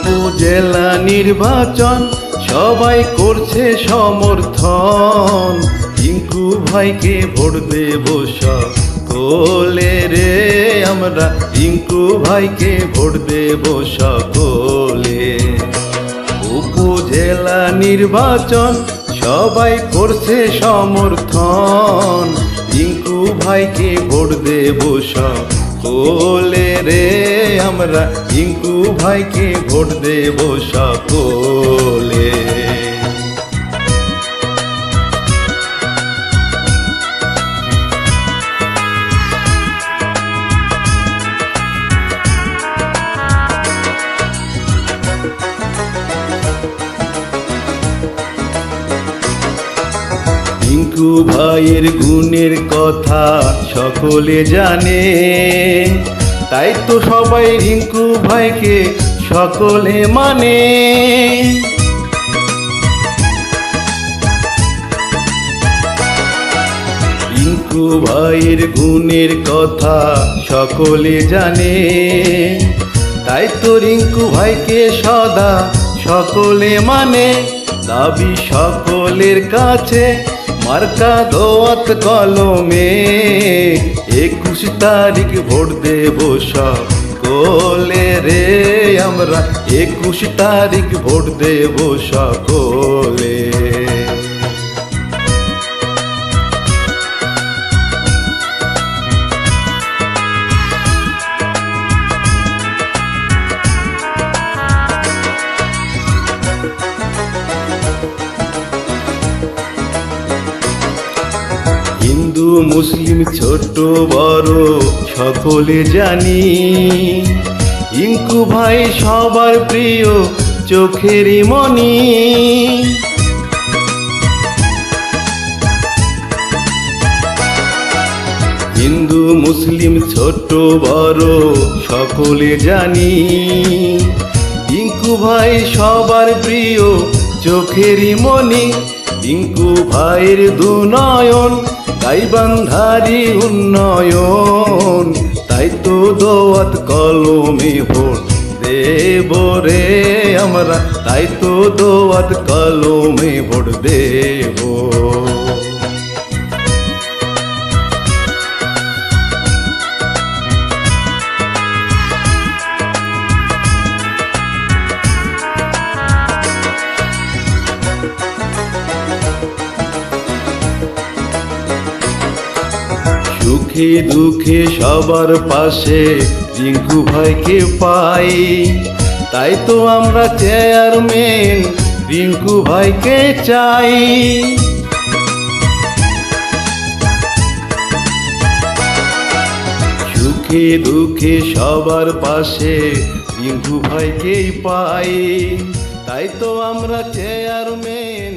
উপজেলা নির্বাচন, সবাই করছে সমর্থন। টিঙ্কু ভাইকে ভোট দেব সকলে রে, আমরা টিঙ্কু ভাইকে ভোট দেব সকলে। উপজেলা নির্বাচন, সবাই করছে সমর্থন। টিঙ্কু ভাইকে ভোট দেব সকলে রে আমরা ইঙ্কু ভাইকে ভোট দেব সকলে। টিঙ্কু ভাইয়ের গুণের কথা সকলে জানে। তাই তো সবাই রিঙ্কু ভাইকে সকলে মানে। রিঙ্কু ভাইয়ের গুণের কথা সকলে জানে। তাই তো রিঙ্কু ভাইকে সদা সকলে মানে। দাবি সকলের কাছে মার্কা দোয়াত কলমে একুশ তারিখ ভোট দেব সব কোলে রে, আমরা একুশ তারিখ ভোট দেব সকলে হিন্দু, মুসলিম, ছোট, বড়, সকলে জানি। ইঙ্কু ভাই সবার প্রিয় চোখেরই মনি হিন্দু, মুসলিম, ছোট, বড়, সকলে জানি। টিঙ্কু ভাই সবার প্রিয় চোখেরই মনি টিঙ্কু ভাইয়ের দুনয়ন গাইবান্ধারি উন্নয়ন, তাই তো দোয়াত কলমে ভোট দেব রে আমরা, তাই তো দোয়াত কলমে ভোট দেব। সুখে দুঃখে সবার পাশে রিঙ্কু ভাইকে পাই। তাই তো আমরা চেয়ারম্যান রিঙ্কু ভাইকে চাই। সুখে দুঃখে সবার পাশে রিঙ্কু ভাইকেই পাই। তাই তো আমরা চেয়ারম্যান